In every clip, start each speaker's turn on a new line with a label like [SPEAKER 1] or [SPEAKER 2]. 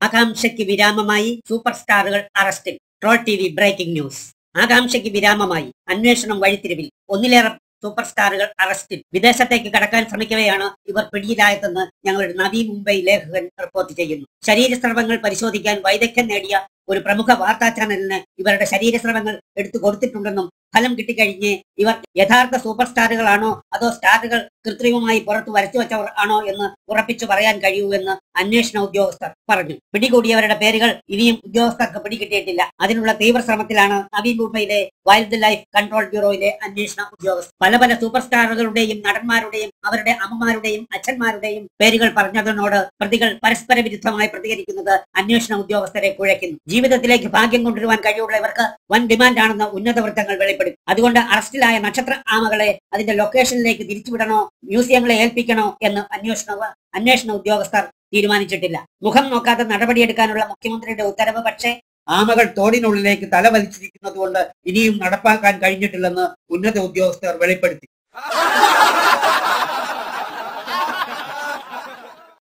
[SPEAKER 1] ആകാംക്ഷയ്ക്ക് വിരാമമായി super സ്റ്റാറുകൾ അറസ്റ്റിൽ. Troll T V breaking news. ആകാംക്ഷയ്ക്ക് വിരാമമായി അന്വേഷണം വഴിത്തിരിവിൽ. ഒന്നിലേറെ സൂപ്പർ സ്റ്റാറുകൾ അറസ്റ്റിൽ. വിദേശത്തേക്ക് കടക്കാൻ ശ്രമിക്കവെയാണ് ഇവർ പിടിയിലായതെന്ന് ഞങ്ങളുടെ നവി മുംബൈ ലേഖകൻ റിപ്പോർട്ട് ചെയ്യുന്നു. ശരീരസ്രവങ്ങൾ പരിശോധിക്കാൻ വൈദഗ്ധ്യം നേടിയ ഒരു പ്രമുഖ വാർത്താ ചാനലിന് ഇവരുടെ ശരീരസ്രവങ്ങൾ എടുത്തു കൊടുത്തിട്ടുണ്ടെന്നും ഫലം കിട്ടിക്കഴിഞ്ഞ് ഇവർ യഥാർത്ഥ സൂപ്പർ സ്റ്റാറുകളാണോ അതോ സ്റ്റാറുകൾ കൃത്രിമമായി പുറത്തു വരച്ചു വെച്ചവർ ആണോ എന്ന് ഉറപ്പിച്ചു പറയാൻ കഴിയൂ എന്ന് അന്വേഷണ ഉദ്യോഗസ്ഥർ പറഞ്ഞു. പിടികൂടിയവരുടെ പേരുകൾ ഇനിയും ഉദ്യോഗസ്ഥർക്ക് പിടികിട്ടിയിട്ടില്ല. അതിനുള്ള തീവ്ര ശ്രമത്തിലാണ് നവീൻ മുംബൈയിലെ വൈൽഡ് ലൈഫ് കൺട്രോൾ ബ്യൂറോയിലെ അന്വേഷണ ഉദ്യോഗസ്ഥർ. പല പല സൂപ്പർ സ്റ്റാറുകളുടെയും നടന്മാരുടെയും അവരുടെ അമ്മമാരുടെയും അച്ഛന്മാരുടെയും പേരുകൾ പറഞ്ഞതിനോട് പ്രതികൾ പരസ്പര വിരുദ്ധമായി പ്രതികരിക്കുന്നത് അന്വേഷണ ഉദ്യോഗസ്ഥരെ കുഴയ്ക്കുന്നു. ജീവിതത്തിലേക്ക് ഭാഗ്യം കൊണ്ടുവരുവാൻ കഴിവുള്ള ഇവർക്ക് വൻ ഡിമാൻഡാണെന്ന് ഉന്നത വൃത്തങ്ങൾ വെളിപ്പെടുത്തി. അതുകൊണ്ട് അറസ്റ്റിലായ നക്ഷത്ര ആമകളെ അതിന്റെ ലൊക്കേഷനിലേക്ക് തിരിച്ചുവിടണോ? മ്യൂസിയങ്ങളെ ഏൽപ്പിക്കണോ? എന്ന് അന്വേഷണ അന്വേഷണ ഉദ്യോഗസ്ഥർ തീരുമാനിച്ചിട്ടില്ല. മുഖം നോക്കാതെ നടപടിയെടുക്കാനുള്ള മുഖ്യമന്ത്രിയുടെ ഉത്തരവ് പക്ഷേ ആമകൾ തോടിനുള്ളിലേക്ക് തല വലിച്ചിരിക്കുന്നത് കൊണ്ട് ഇനിയും നടപ്പാക്കാൻ കഴിഞ്ഞിട്ടില്ലെന്ന് ഉന്നത ഉദ്യോഗസ്ഥർ വെളിപ്പെടുത്തി.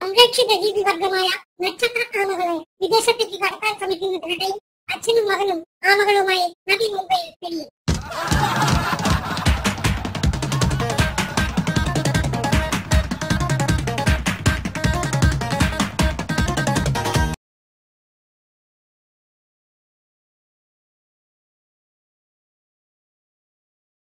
[SPEAKER 2] സംരക്ഷിത ജീവിവർഗമായ നക്ഷത്ര ആമകളെ വിദേശത്തേക്ക് കടത്താൻ ശ്രമിക്കുന്നതിനിടയിൽ അച്ഛനും മകനും ആമകളുമായി നദി മുംബൈയിൽ പിടിയിൽ